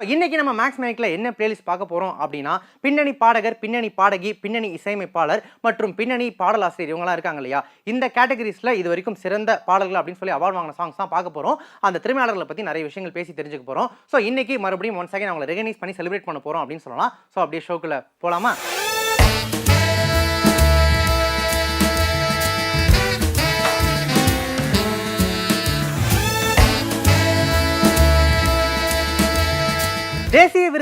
இன்னைக்கு நம்ம மேக்ஸ் மேக்ல என்ன பிளேலிஸ்ட் பார்க்க போறோம் அப்படின்னா பின்னணி பாடகர் பின்னணி பாடகி பின்னணி இசையமைப்பாளர் மற்றும் பின்னணி பாடலாசிரியர் இவங்களாம் இருக்காங்க இல்லையா? இந்த கேட்டகரிஸ்ல இது வரைக்கும் சிறந்த பாடல்கள் அப்படின்னு சொல்லி அவார்ட் வாங்கின சாங்ஸ் தான் பார்க்க போறோம். அந்த திறமையாளர்களை பத்தி நிறைய விஷயங்கள் பேசி தெரிஞ்சுக்க போறோம். ஸோ இன்னைக்கு மறுபடியும் ஒன் செகண்ட் அவங்களை ரெகனைஸ் பண்ணி செலிப்ரேட் பண்ண போறோம் அப்படின்னு சொல்லலாம். ஸோ அப்படியே ஷோக்குள்ள போலாமா?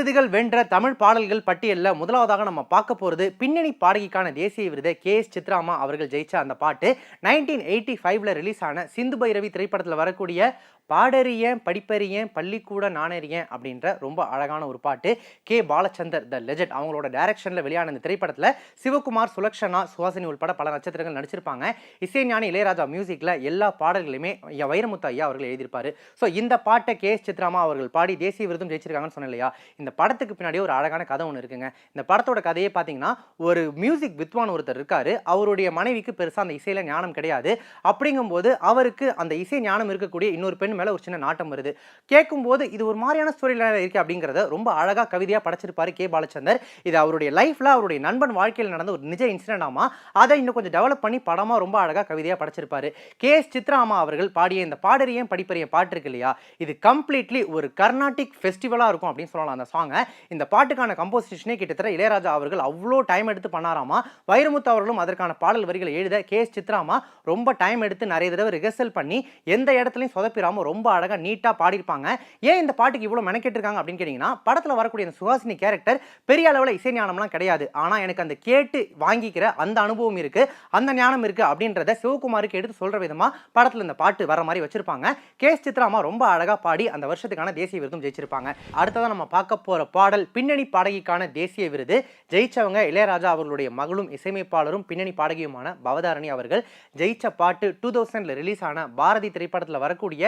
விருதுகள் வென்ற தமிழ் பாடல்கள் பட்டியலில் முதலாவதாக நம்ம பார்க்க போகிறது பின்னணி பாடகிக்கான தேசிய விருதை கே எஸ் சித்ராமா அவர்கள் ஜெயிச்ச அந்த பாட்டு. நைன்டீன் எயிட்டி ஃபைவ்ல ரிலீஸ் ஆன சிந்து பைரவி திரைப்படத்தில் வரக்கூடிய பாடறியன் படிப்பறியேன் பள்ளிக்கூட நாணறியன் அப்படின்ற ரொம்ப அழகான ஒரு பாட்டு. கே. பாலச்சந்தர் த லெஜட் அவங்களோட டைரக்ஷனில் வெளியான இந்த திரைப்படத்தில் சிவகுமார் சுலக்ஷனா சுஹாசினி உட்பட பல நட்சத்திரங்கள் நடிச்சிருப்பாங்க. இசைஞானி இளையராஜா மியூசிக்கில் எல்லா பாடல்களையுமே வைரமுத்து ஐயா அவர்கள் எழுதியிருப்பார். ஸோ இந்த பாட்டை கே எஸ் சித்ராமா அவர்கள் பாடி தேசிய விருதும் ஜெயிச்சிருக்காங்கன்னு சொன்னேன் இல்லையா? இந்த படத்துக்கு பின்னாடி ஒரு அழகான கதை ஒன்று இருக்குங்க. இந்த படத்தோட கதையே பார்த்தீங்கன்னா ஒரு மியூசிக் வித்வான் ஒருத்தர் இருக்காரு. அவருடைய மனைவிக்கு பெருசாக அந்த இசையில் ஞானம் கிடையாது. அப்படிங்கும்போது அவருக்கு அந்த இசை ஞானம் இருக்கக்கூடிய இன்னொரு பெண் மேலே ஒரு சின்ன நாட்டம் வருது. கேட்கும்போது இது ஒரு மாதிரியான ஸ்டோரியில் இருக்கு அப்படிங்கிறத ரொம்ப அழகாக கவிதையாக படைச்சிருப்பார் கே பாலச்சந்தர். இது அவருடைய லைஃப்பில் அவருடைய நண்பன் வாழ்க்கையில் நடந்த ஒரு நிஜ இன்சிடென்ட் அதை இன்னும் கொஞ்சம் டெவலப் பண்ணி படமாக ரொம்ப அழகாக கவிதையாக படைச்சிருப்பார். கே எஸ் சித்ராமா அவர்கள் பாடிய இந்த பாடறியும் படிப்பறிய பாட்டு இருக்கு இல்லையா? இது கம்ப்ளீட்லி ஒரு கர்நாடிக் ஃபெஸ்டிவலாக இருக்கும் அப்படின்னு சொல்லலாம் அந்த சாங் சாங்கை இந்த பாட்டுக்கான கம்போசிஷனே கிட்டத்தட்ட இளையராஜா அவர்கள் அவ்வளோ டைம் எடுத்து பண்ணாராமா? வைரமுத்து அவர்களும் அதற்கான பாடல் வரிகளை எழுத கே எஸ் சித்ராமா ரொம்ப டைம் எடுத்து நிறைய தடவை ரிஹர்சல் பண்ணி எந்த இடத்துலையும் சொதப்பிடாமல் ரொம்ப அழகாக நீட்டாக பாடியிருப்பாங்க. ஏன் இந்த பாட்டுக்கு இவ்வளோ மெனக்கெட்டிருக்காங்க அப்படின்னு கேட்டிங்கன்னா படத்தில் வரக்கூடிய அந்த சுஹாசினி கேரக்டர் பெரிய அளவில் இசை ஞானம்லாம் கிடையாது. ஆனால் எனக்கு அந்த கேட்டு வாங்கிக்கிற அந்த அனுபவம் இருக்கு அந்த ஞானம் இருக்கு அப்படின்றத சிவகுமாருக்கு எடுத்து சொல்ற விதமா படத்தில் இந்த பாட்டு வர மாதிரி வச்சிருப்பாங்க. கே எஸ் சித்ராமா ரொம்ப அழகா பாடி அந்த வருஷத்துக்கான தேசிய விருதும் ஜெயிச்சிருப்பாங்க. அடுத்ததான் நம்ம பார்க்க போகிற பாடல் பின்னணி பாடகிக்கான தேசிய விருது. ஜெயிச்சவங்க இளையராஜா அவர்களுடைய மகளும் இசையமைப்பாளரும் பின்னணி பாடகியுமான பவதாரணி அவர்கள். ஜெயிச்ச பாட்டு டூ தௌசண்ட்ல ரிலீஸ் ஆன பாரதி திரைப்படத்தில் வரக்கூடிய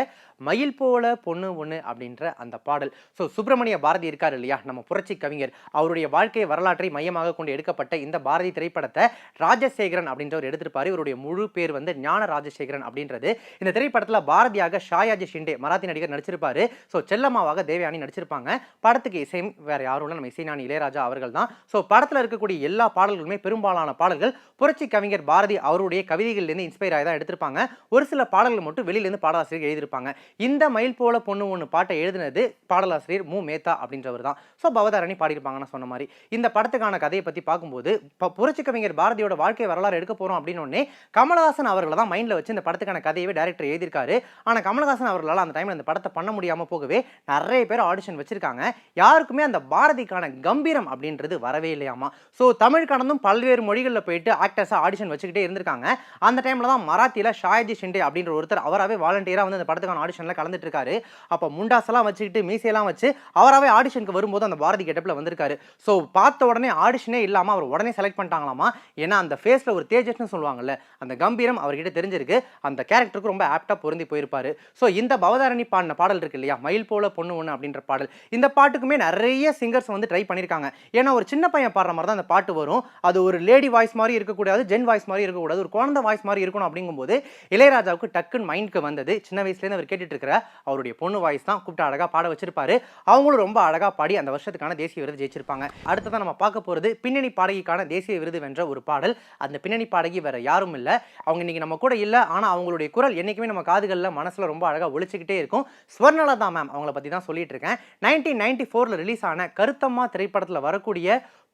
மயில் போல பொண்ணு ஒன்று அப்படின்ற அந்த பாடல். ஸோ சுப்பிரமணிய பாரதி இருக்கார் இல்லையா? நம்ம புரட்சி கவிஞர். அவருடைய வாழ்க்கை வரலாற்றை மையமாக கொண்டு எடுக்கப்பட்ட இந்த பாரதி திரைப்படத்தை ராஜசேகரன் அப்படின்றவர் எடுத்திருப்பார். இவருடைய முழு பேர் வந்து ஞான ராஜசேகரன் அப்படின்றது. இந்த திரைப்படத்தில் பாரதியாக ஷாயாஜி ஷிண்டே மராத்தி நடிகர் நடிச்சிருப்பாரு. ஸோ செல்லம்மாவாக தேவயானி நடிச்சிருப்பாங்க. படத்துக்கு இசையும் வேற யாரும் இல்லை. நம்ம இசைஞானி இளையராஜா அவர்கள் தான். ஸோ படத்தில் இருக்கக்கூடிய எல்லா பாடல்களுமே பெரும்பாலான பாடல்கள் புரட்சி கவிஞர் பாரதி அவருடைய கவிதைகள்லேருந்து இன்ஸ்பயர் ஆகி தான் எடுத்திருப்பாங்க. ஒரு சில பாடல்கள் மட்டும் வெளியிலேருந்து பாடலாசிரியர் எழுதியிருப்பாங்க. இந்த மயில் போல பொண்ணு ஒன்று பாட்டை எழுதினது பாடலாசிரியர் மு. மேத்தா அப்படின்றவர் தான். ஸோ பவதாரணி பாடியிருப்பாங்கன்னு சொன்ன மாதிரி. இந்த படத்துக்கான கதையை பற்றி பார்க்கும்போது இப்போ புரட்சி கவிஞர் பாரதியோட வாழ்க்கை வரலாறு எடுக்க போகிறோம் அப்படின்னு கமலஹாசன் அவர்களை தான் மைண்டில் வச்சு இந்த படத்துக்கான கதையவே டேரக்டர் எழுதியிருக்காரு. ஆனால் கமலஹாசன் அவர்களால் அந்த டைமில் இந்த படத்தை பண்ண முடியாமல் போகவே நிறைய பேர் ஆடிஷன் வச்சிருக்காங்க. யாருக்குமே அந்த பாரதிக்கான கம்பீரம் அப்படின்றது வரவே இல்லையாமா? ஸோ தமிழ் கடந்தும் பல்வேறு மொழிகளில் போயிட்டு ஆக்டர்ஸாக ஆடிஷன் வச்சுக்கிட்டே இருந்திருக்காங்க. அந்த டைமில் தான் மராத்தியில் ஷாயஜி ஷிண்டே அப்படின்ற ஒருத்தர் அவராகவே வாலண்டியராக வந்து அந்த படத்துக்கான ஆடிஷனில் கலந்துட்டு இருக்காரு அப்போ முண்டாஸெல்லாம் வச்சுக்கிட்டு மீசையெல்லாம் வச்சு அவராகவே ஆடிஷனுக்கு வரும்போது அந்த பாரதி கெட்டப்பில் வந்திருக்காரு. ஸோ பார்த்த உடனே ஆடிஷனே இல்லாமல் அவர் உடனே செலக்ட் பண்ணிட்டாங்களாமா? ஏன்னா அந்த ஃபேஸில் ஒரு தேஜஸ்னு சொல்லுவாங்கல்ல அந்த கம்பீரம் அவர்கிட்ட தெரிஞ்சிருக்கு. அந்த கேரக்டருக்கு ரொம்ப ஆப்டாக பொருந்தி போயிருப்பாரு. ஸோ இந்த பவதாரணி பாடின பாடல் இருக்கு இல்லையா? மயில் போல பொண்ணு ஒன்று அப்படின்ற பாடல். இந்த பாட்டுக்குமே நிறைய சிங்கர்ஸ் வந்து ட்ரை பண்ணியிருக்காங்க ஏன்னா ஒரு சின்ன பையன் பாடுற மாதிரி தான் அந்த பாட்டு வரும். அது ஒரு லேடி வாய்ஸ் மாதிரி இருக்கக்கூடாது ஜென் வாய்ஸ் மாதிரி இருக்கக்கூடாது ஒரு குழந்தை வாய்ஸ் மாதிரி இருக்கணும் அப்படிங்கும்போது இளையராஜாவுக்கு டக்குன்னு மைண்டுக்கு வந்தது. சின்ன வயசுலேருந்து அவர் கேட்டுட்டு இருக்கிற அவருடைய பொண்ணு வாய்ஸ் தான் கூப்பிட்டு அழகாக பாட வச்சிருப்பாரு. அவங்களும் ரொம்ப அழகாக பாடி அந்த வருஷத்துக்கான தேசிய விருது ஜெயிச்சிருப்பாங்க. அடுத்ததான் நம்ம பார்க்க போகிறது பின்னணி பாடகிக்கான தேசிய விருது வென்ற ஒரு பாடல். அந்த பின்னணி பாடகி வேற யாரும் இல்லை. அவங்க இன்னைக்கு நம்ம கூட இல்லை. ஆனால் அவங்களுடைய குரல் என்றைக்குமே நம்ம காதுகளில் மனசில் ரொம்ப அழகாக ஒழிச்சிக்கிட்டே இருக்கும். ஸ்வர்ணலதா மேம் அவங்கள பற்றி தான் சொல்லிட்டு இருக்கேன் நைன்டீன் நைன்டி ஃபோரில் ரிலீஸ் ஆன கருத்தம்மா திரைப்படத்தில் வரக்கூடிய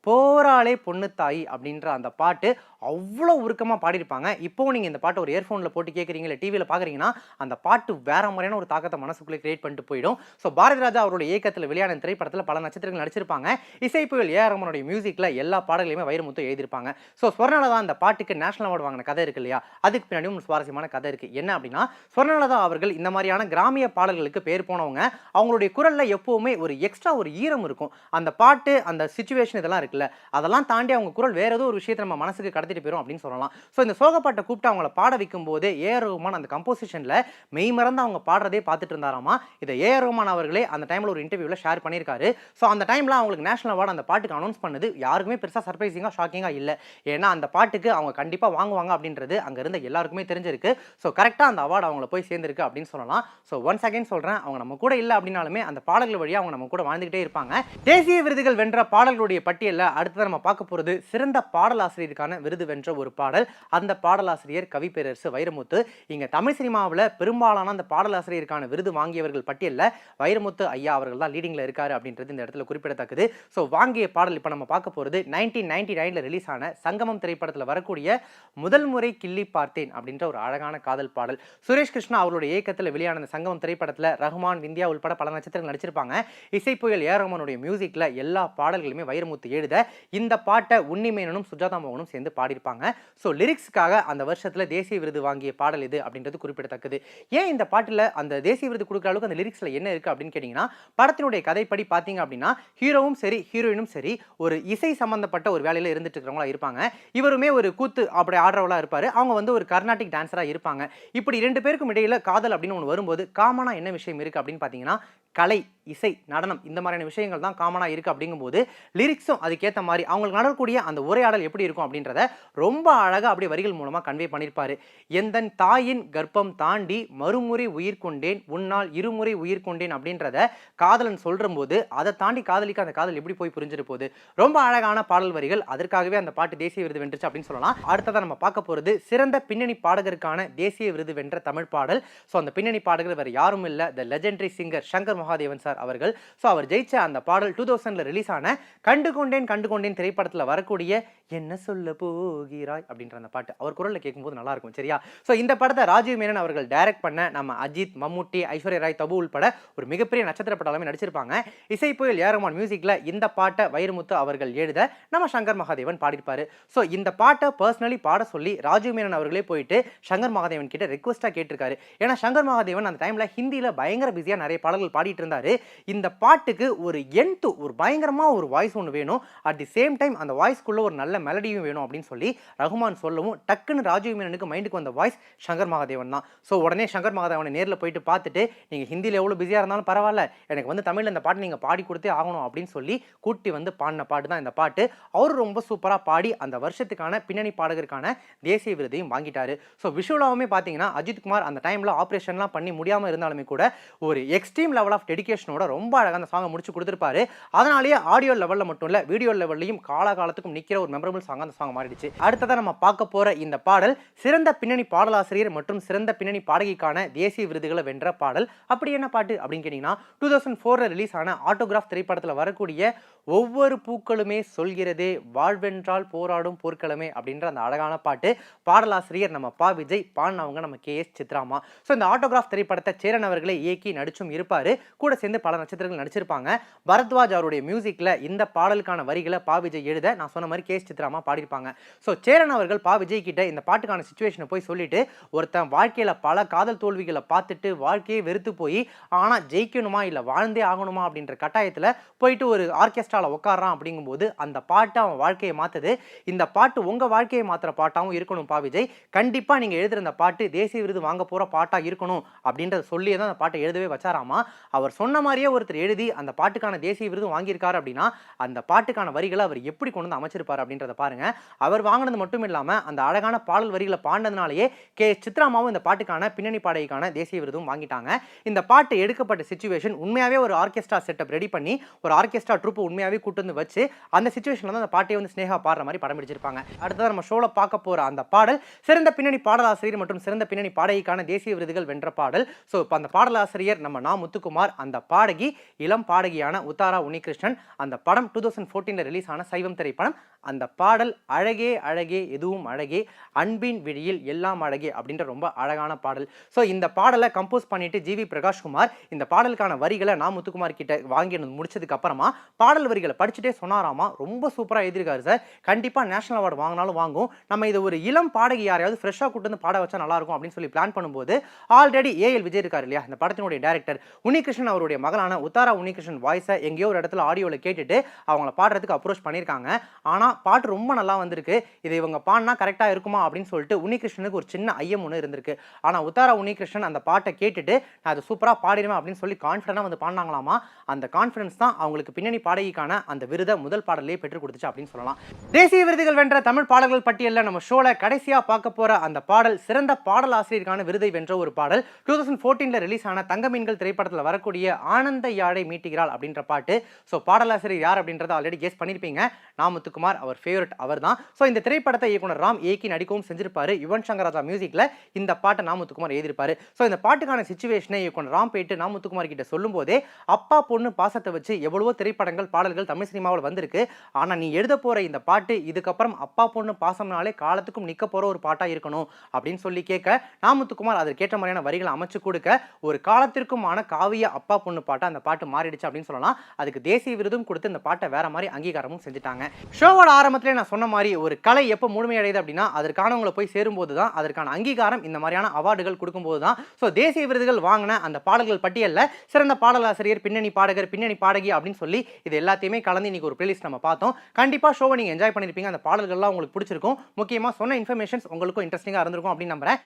போராளே பொண்ணு தாய் அப்படின்ற அந்த பாட்டு அவ்வளோ உருக்கமாக பாடியிருப்பாங்க. இப்போ நீங்கள் இந்த பாட்டு ஒரு இயர்ஃபோனில் போட்டு கேட்குறீங்க இல்லை டிவியில் பார்க்குறீங்கன்னா அந்த பாட்டு வேற மாதிரியான ஒரு தாக்கத்தை மனசுக்குள்ளே கிரியேட் பண்ணிட்டு போயிடும். ஸோ பாரதி ராஜா அவருடைய இயக்கத்தில் வெளியான இந்த திரைப்படத்தில் பல நட்சத்திரங்கள் நடிச்சிருப்பாங்க. இசைப்புயல் ஏ ரமனுடைய மியூசிக்கில் எல்லா பாடல்களையுமே வைரமுத்து எழுதியிருப்பாங்க. ஸோ ஸ்வர்ணலதா அந்த பாட்டுக்கு நேஷனல் அவார்டு வாங்கின கதை இருக்கு இல்லையா? அதுக்கு பின்னாடியும் ஒரு சுவாரஸ்யமான கதை இருக்குது என்ன அப்படின்னா ஸ்வர்ணலதா அவர்கள் இந்த மாதிரியான கிராமிய பாடல்களுக்கு பேர் போனவங்க அவங்களுடைய குரலில் எப்போவுமே ஒரு எக்ஸ்ட்ரா ஒரு ஈரம் இருக்கும். அந்த பாட்டு அந்த சுச்சுவேஷன் இதெல்லாம் இருக்குல்ல? அதெல்லாம் தாண்டி அவங்க குரல் வேற ஏதோ ஒரு விஷயத்தை நம்ம மனசுக்கு கடத்திட்டு போயிடும் அப்படின்னு சொல்லலாம். ஸோ இந்த சோகப்பாட்டை கூப்பிட்டு அவங்கள பாட வைக்கும் போது ஏஆர் ரகுமான் அந்த கம்போசிஷனில் மெய்மறந்து அவங்க பாடுறதே பார்த்துட்டு இருந்தாராமா? இதை ஏஆர் ரகுமான் அவர்களே அந்த டைமில் ஒரு இன்டர்வியூவில் ஷேர் பண்ணியிருக்காரு. ஸோ அந்த டைமில் அவங்களுக்கு நேஷனல் அவார்டு அந்த பாட்டுக்கு அனௌன்ஸ் பண்ணது. யாருக்குமே பெருசாக சர்ப்ரைசிங்காக ஷாக்கிங்காக இல்லை. ஏன்னா அந்த பாட்டுக்கு அவங்க கண்டிப்பாக வாங்குவாங்க அப்படின்றது அங்கே இருந்த எல்லாருக்குமே தெரிஞ்சிருக்கு. ஸோ கரெக்டாக அந்த அவார்டு அவங்கள போய் சேர்ந்துருக்கு அப்படின்னு சொல்லலாம். ஸோ ஒன்ஸ் அகைன் சொல்கிறேன் அவங்க நம்ம கூட இல்லை அப்படின்னாலுமே அந்த பாடல்கள் வழியாக அவங்க நம்ம கூட வாழ்ந்துகிட்டே இருப்பாங்க. தேசிய விருதுகள் வென்ற பாடல்களுடைய பட்டியலில் அடுத்தது நம்ம பார்க்க போகிறது சிறந்த பாடலாசிரியருக்கான விருது வென்ற ஒரு பாடல். அந்த பாடலாசிரியர் கவி பேரரசு வைரமுத்து. இங்கே தமிழ் சினிமாவில் பெரும்பாலான அந்த பாடலாசிரியருக்கான விருது வாங்கியவர்கள் பட்டியலில் வைரமுத்து ஐயா அவர்கள் தான் லீடிங்கில் இருக்காரு அப்படின்றது இந்த இடத்துல குறிப்பிடத்தக்கது. ஸோ வாங்கிய பாடல் இப்போ நம்ம பார்க்க போகிறது நைன்டீன் நைன்டி நைனில் ரிலீஸ் ஆன சங்கமம் திரைப்படத்தில் வரக்கூடிய முதல் முறை கிள்ளி பார்த்தேன் அப்படின்ற ஒரு அழகான காதல் பாடல். சுரேஷ் கிருஷ்ணா அவருடைய இயக்கத்தில் வெளியான அந்த சங்கமம் திரைப்படத்தில் ரஹ்மான் விந்தியா உள்பட பல நட்சத்திரங்கள் நடிச்சிருப்பாங்க. இசை புயல் ஏ ரஹ்மானுடைய மியூசிக்கில் எல்லா பாடல்களுமே வைரமுத்து எழுத இந்த பாட்டை உன்னிமேனனும் சுஜாதா மோகனும் சேர்ந்து பாடியிருப்பாங்க. ஸோ லிரிக்ஸ்க்காக அந்த வருஷத்தில் தேசிய விருது வாங்கிய பாடல் இது அப்படின்றது குறிப்பிடத்தக்கது. ஏன் இந்த பாட்டில் அந்த தேசிய விருது கொடுக்குற அளவுக்கு அந்த லிரிக்ஸில் என்ன இருக்குது அப்படின்னு கேட்டிங்கன்னா படத்தினுடைய கதைப்படி பார்த்தீங்க அப்படின்னா ஹீரோவும் சரி ஹீரோயினும் சரி ஒரு இசை சம்மந்தப்பட்ட ஒரு வேலையில் இருந்துட்டு இருக்கிறவங்களா இருப்பாங்க. இவருமே ஒரு கூத்து அப்படி ஆடுறவளாக இருப்பார். அவங்க வந்து ஒரு கர்நாடிக் டான்ஸராக இருப்பாங்க. இப்படி ரெண்டு பேருக்கும் இடையில் காதல் அப்படின்னு ஒன்று வரும்போது காமனாக என்ன விஷயம் இருக்கு அப்படின்னு பார்த்தீங்கன்னா கலை. இசை நடனம் இந்த மாதிரியான விஷயங்கள் தான் காமனாக இருக்குது அப்படிங்கும்போது லிரிக்ஸும் அதுக்கேற்ற மாதிரி அவங்களுக்கு நடக்கக்கூடிய அந்த உரையாடல் எப்படி இருக்கும் அப்படின்றத ரொம்ப அழகாக அப்படியே வரிகள் மூலமாக கன்வே பண்ணியிருப்பாரு எந்தன் தாயின் கர்ப்பம் தாண்டி மறுமுறை உயிர் கொண்டேன் உன்னால் இருமுறை உயிர் கொண்டேன் அப்படின்றத காதலன் சொல்கிறபோது அதை தாண்டி காதலிக்க அந்த காதல் எப்படி போய் புரிஞ்சிட்டு போகுது? ரொம்ப அழகான பாடல் வரிகள். அதற்காகவே அந்த பாட்டு தேசிய விருது வென்றுச்சு அப்படின்னு சொல்லலாம். அடுத்ததான் நம்ம பார்க்க போகிறது சிறந்த பின்னணி பாடகருக்கான தேசிய விருது வென்ற தமிழ் பாடல். ஸோ அந்த பின்னணி பாடகர் வேறு யாரும் இல்லை. The legendary singer Shankar Mahadevan sir அவர்கள். ஸோ அவர் ஜெயிச்ச அந்த பாடல் டூ தௌசண்ட்ல ரிலீஸ் ஆன கண்டு கொண்டேன் கண்டு கொண்டேன் திரைப்படத்தில் வரக்கூடிய என்ன சொல்ல போகிறாய் அப்படின்ற அந்த பாட்டு. அவர் குரலில் கேட்கும்போது நல்லா இருக்கும் சரியா? ஸோ இந்த படத்தை ராஜீவ் மேனன் அவர்கள் டைரக்ட் பண்ண நம்ம அஜித் மம்முட்டி ஐஸ்வர்யா ராய் தபு உள்பட ஒரு மிகப்பெரிய நட்சத்திர பட்டாலுமே நடிச்சிருப்பாங்க. இசை புயல் ஏரமான் மியூசிக்கில் இந்த பாட்டை வைரமுத்து அவர்கள் எழுத நம்ம சங்கர் மகாதேவன் பாடியிருப்பாரு. ஸோ இந்த பாட்டை பர்சனலி பாட சொல்லி ராஜீவ் மேனன் அவர்களே போயிட்டு சங்கர் மகாதேவன் கிட்ட ரெக்வஸ்ட்டாக கேட்டிருக்காரு. ஏன்னா சங்கர் மகாதேவன் அந்த டைமில் ஹிந்தியில் பயங்கர பிஸியாக நிறைய பாடல்கள் பாடிட்டு இருந்தாரு. இந்த பாட்டுக்கு ஒரு என்து ஒரு பயங்கரமாக ஒரு வாய்ஸ் ஒன்று வேணும். அட் தி சேம் டைம் அந்த வாய்ஸ்க்குள்ள ஒரு நல்ல மெலடியும் வேணும் அப்படின்னு சொல்லி ரகுமான் சொல்லவும் டக்குன்னு ராஜீவ் மேனனுக்கு மைண்டுக்கு வந்த வாய்ஸ் சங்கர் மகாதேவன் தான். ஸோ உடனே சங்கர் மகாதேவனை நேரில் போயிட்டு பார்த்துட்டு நீங்கள் ஹிந்தியில் எவ்வளோ பிஸியாக இருந்தாலும் பரவாயில்ல. எனக்கு வந்து தமிழில் இந்த பாட்டு நீங்கள் பாடி கொடுத்தே ஆகணும் அப்படின்னு சொல்லி கூட்டி வந்து பாடின பாட்டு தான் இந்த பாட்டு. அவர் ரொம்ப சூப்பராக பாடி அந்த வருஷத்துக்கான பின்னணி பாடகருக்கான தேசிய விருதையும் வாங்கிட்டாரு. ஸோ விஷுவலாகவுமே பார்த்தீங்கன்னா அஜித் குமார் அந்த டைமில் ஆப்ரேஷன்லாம் பண்ணி முடியாமல் இருந்தாலுமே கூட ஒரு எக்ஸ்ட்ரீம் லெவல் ஆஃப் டெடிகேஷனோட ரொம்ப அழகாக அந்த சாங்கை முடிச்சு கொடுத்துருப்பாரு. அதனாலேயே ஆடியோ லெவலில் மட்டும் இல்லை வீடியோ லெவல்லையும் காலகாலத்துக்கும் நிற்கிற ஒரு மெமரபிள் சாங் அந்த சாங் மாறிடுச்சு. அடுத்ததாக நம்ம பார்க்க போகிற இந்த பாடல் சிறந்த பின்னணி பாடலாசிரியர் மற்றும் சிறந்த பின்னணி பாடகிக்கான தேசிய விருதுகளை வென்ற பாடல். அப்படி என்ன பாட்டு அப்படின்னு கேட்டிங்கன்னா டூ தௌசண்ட் ஃபோரில் ரிலீஸ் ஆன ஆட்டோகிராஃப் திரைப்படத்தில் வரக்கூடிய ஒவ்வொரு பூக்களுமே சொல்கிறதே வாழ்வென்றால் போராடும் போர்க்களமே அப்படின்ற அந்த அழகான பாட்டு பாடலாசிரியர் நம்ம பா விஜய் பாடினவங்க நம்ம கே எஸ் சித்ராமா. ஸோ இந்த ஆட்டோகிராஃப் திரைப்படத்தை சேரன் அவர்களை இயக்கி நடிச்சும் இருப்பார். கூட சேர்ந்து பல நட்சத்திரங்கள் நடிச்சிருப்பாங்க. பரத்வாஜ் அவருடைய மியூசிக்கில் இந்த பாடலுக்கான வரிகளை பா விஜய் எழுத நான் சொன்ன மாதிரி கே எஸ் சித்ராமா பாடியிருப்பாங்க. ஸோ சேரன் அவர்கள் பா விஜய் கிட்ட இந்த பாட்டுக்கான சுச்சுவேஷனை போய் சொல்லிட்டு ஒருத்தன் வாழ்க்கையில் பல காதல் தோல்விகளை பார்த்துட்டு வாழ்க்கையை வெறுத்து போய் ஆனால் ஜெயிக்கணுமா இல்லை வாழ்ந்தே ஆகணுமா அப்படின்ற கட்டாயத்தில் போயிட்டு ஒரு ஆர்கெஸ்ட்ராவில் உட்காரான் அப்படிங்கும்போது அந்த பாட்டு அவன் வாழ்க்கையை மாற்றுது இந்த பாட்டு உங்கள் வாழ்க்கையை மாற்றுற பாட்டாகவும் இருக்கணும் பா விஜய். கண்டிப்பாக நீங்கள் எழுதுகிற இந்த பாட்டு தேசிய விருது வாங்க போகிற பாட்டாக இருக்கணும் அப்படின்றத சொல்லியே தான் அந்த பாட்டை எழுதவே வச்சாராமா. அவர் சொன்ன மாதிரியே ஒருத்தர் எழுதி அந்த பாட்டுக்கான தேசிய விருதும் வாங்கியிருக்காரு அப்படின்னா அந்த பாட்டுக்கான வரிகளை அவர் எப்படி கொண்டு வந்து அமைச்சிருப்பார் அப்படின்றத பாருங்க. அவர் வாங்கினது மட்டும் இல்லாமல் அந்த அழகான பாடல் வரிகளை பாடினதுனாலேயே கே சித்ராமாவும் இந்த பாட்டுக்கான பின்னணி பாடகைக்கான தேசிய விருதும் வாங்கிட்டாங்க. இந்த பாட்டு எடுக்கப்பட்ட சுச்சுவேஷன் உண்மையாகவே ஒரு ஆர்கெஸ்ட்ரா செட்டப் ரெடி பண்ணி ஒரு ஆர்கெஸ்ட்ரா ட்ரூப் உண்மையாகவே கூட்டு வந்து வச்சு அந்த சுச்சுவேஷனில் தான் அந்த பாட்டை வந்து ஸ்னேகா பாடுற மாதிரி படம் பிடிச்சிருப்பாங்க. அடுத்ததாக நம்ம ஷோவில் பார்க்க போகிற அந்த பாடல் சிறந்த பின்னணி பாடலாசிரியர் மற்றும் சிறந்த பின்னணி பாடகைக்கான தேசிய விருதுகள் வென்ற பாடல். ஸோ இப்போ அந்த பாடலாசிரியர் நம்ம நா முத்துக்குமார் அந்த பாடகி இளம் பாடகியான உத்தாரா உன்னிகிருஷ்ணன். அந்த படம் டூ தௌசண்ட் ஃபோர்டீனில் ரிலீஸ் ஆன சைவம் திரைப்படம். அந்த பாடல் அழகே அழகே எதுவும் அழகே அன்பின் விழியில் எல்லாம் அழகே அப்படின்ற ரொம்ப அழகான பாடல். ஸோ இந்த பாடலை கம்போஸ் பண்ணிட்டு ஜிவி பிரகாஷ்குமார் இந்த பாடலுக்கான வரிகளை நான் முத்துக்குமார் கிட்ட வாங்கி முடிச்சதுக்கு அப்புறமா பாடல் வரிகளை படிச்சுட்டே சொன்னாராமா? ரொம்ப சூப்பராக எழுதியிருக்காரு சார். கண்டிப்பாக நேஷனல் அவார்டு வாங்கினாலும் வாங்கும். நம்ம இதை ஒரு இளம் பாடகி யாரையாவது ஃப்ரெஷ்ஷாக கூட்டு வந்து பாட வச்சா நல்லா இருக்கும் அப்படின்னு சொல்லி பிளான் பண்ணும்போது ஆல்ரெடி ஏஎல் விஜய் இருக்கார் இல்லையா? இந்த படத்தினுடைய டேரக்டர் உன்னிகிருஷ்ணன் அவருடைய மகன் மகளான உத்தாரா உன்னிகிருஷ்ணன் வாய்ஸை எங்கேயோ ஒரு இடத்துல ஆடியோவில் கேட்டுட்டு அவங்கள பாடுறதுக்கு அப்ரோச் பண்ணியிருக்காங்க. ஆனால் பாட்டு ரொம்ப நல்லா வந்திருக்கு. இது இவங்க பாடினா கரெக்டாக இருக்குமா அப்படின்னு சொல்லிட்டு உன்னிகிருஷ்ணனுக்கு ஒரு சின்ன ஐயம் ஒன்று இருந்திருக்கு. ஆனால் உத்தாரா உன்னிகிருஷ்ணன் அந்த பாட்டை கேட்டுட்டு நான் அதை சூப்பராக பாடிடுவேன் அப்படின்னு சொல்லி கான்ஃபிடண்டாக வந்து பாடினாங்களாமா? அந்த கான்ஃபிடன்ஸ் தான் அவங்களுக்கு பின்னணி பாடகிக்கான அந்த விருதை முதல் பாடலே பெற்றுக் கொடுத்துச்சு அப்படின்னு சொல்லலாம். தேசிய விருதுகள் வென்ற தமிழ் பாடல்கள் பட்டியலில் நம்ம ஷோவில் கடைசியாக பார்க்க போகிற அந்த பாடல் சிறந்த பாடல் ஆசிரியருக்கான விருதை வென்ற ஒரு பாடல் டூ தௌசண்ட் ஃபோர்டீனில் ரிலீஸ் ஆன தங்க மீன்கள் திரைப்படத்தில் வரக்கூடிய ஆனந்த யாழை மீட்டுகிறாள் அப்படின்ற பாட்டு. ஸோ பாடலாசிரியர் யார் அப்படின்றத ஆல்ரெடி கெஸ் பண்ணியிருப்பீங்க நாமுத்துக்குமார் அவர் ஃபேவரட் அவர் தான் ஸோ இந்த திரைப்படத்தை இயக்குனர் ராம் இயக்கி நடிக்கவும் செஞ்சிருப்பாரு. யுவன் சங்கர் ராஜா மியூசிக்கில் இந்த பாட்டை நாமுத்துக்குமார் எழுதியிருப்பாரு. ஸோ இந்த பாட்டுக்கான சுச்சுவேஷனை இயக்குனர் ராம் போயிட்டு நாமுத்துக்குமார் கிட்ட சொல்லும்போதே அப்பா பொண்ணு பாசத்தை வச்சு எவ்வளவோ திரைப்படங்கள் பாடல்கள் தமிழ் சினிமாவில் வந்திருக்கு. ஆனால் நீ எழுத போகிற இந்த பாட்டு இதுக்கப்புறம் அப்பா பொண்ணு பாசம்னாலே காலத்துக்கும் நிற்க போகிற ஒரு பாட்டாக இருக்கணும் அப்படின்னு சொல்லி கேட்க நாமுத்துக்குமார் அதற்கேற்ற மாதிரியான வரிகளை அமைச்சு கொடுக்க ஒரு காலத்திற்குமான காவிய அப்பா பொண்ணு பாட்டு அந்த பாட்டு மாறிடுச்சு அப்படின்னு சொல்லலாம். அதுக்கு தேசிய விருதும் கொடுத்து இந்த பாட்டை வேற மாதிரி அங்கீகாரமும் செஞ்சுட்டாங்க. ஷோவோட ஆரம்பத்திலே நான் சொன்ன மாதிரி ஒரு கலை எப்போ முழுமையடையுது அப்படின்னா அதற்கானவங்களை போய் சேரும்போது தான் அதற்கான அங்கீகாரம் இந்த மாதிரியான அவார்டுகள் கொடுக்கும்போது தான் ஸோ தேசிய விருதுகள் வாங்கின அந்த பாடல்கள் பட்டியலில் சிறந்த பாடலாசிரியர் பின்னணி பாடகர் பின்னணி பாடகி அப்படின்னு சொல்லி இது எல்லாத்தையுமே கலந்து இன்னைக்கு ஒரு பிளேலிஸ்ட் நம்ம பார்த்தோம். கண்டிப்பாக ஷோவை நீங்கள் என்ஜாய் பண்ணியிருப்பீங்க அந்த பாடல்கள்லாம் உங்களுக்கு பிடிச்சிருக்கும். முக்கியமாக சொன்ன இன்ஃபர்மேஷன்ஸ் உங்களுக்கும் இன்ட்ரெஸ்டிங்காக இருந்திருக்கும் அப்படின்னு நம்புறேன்.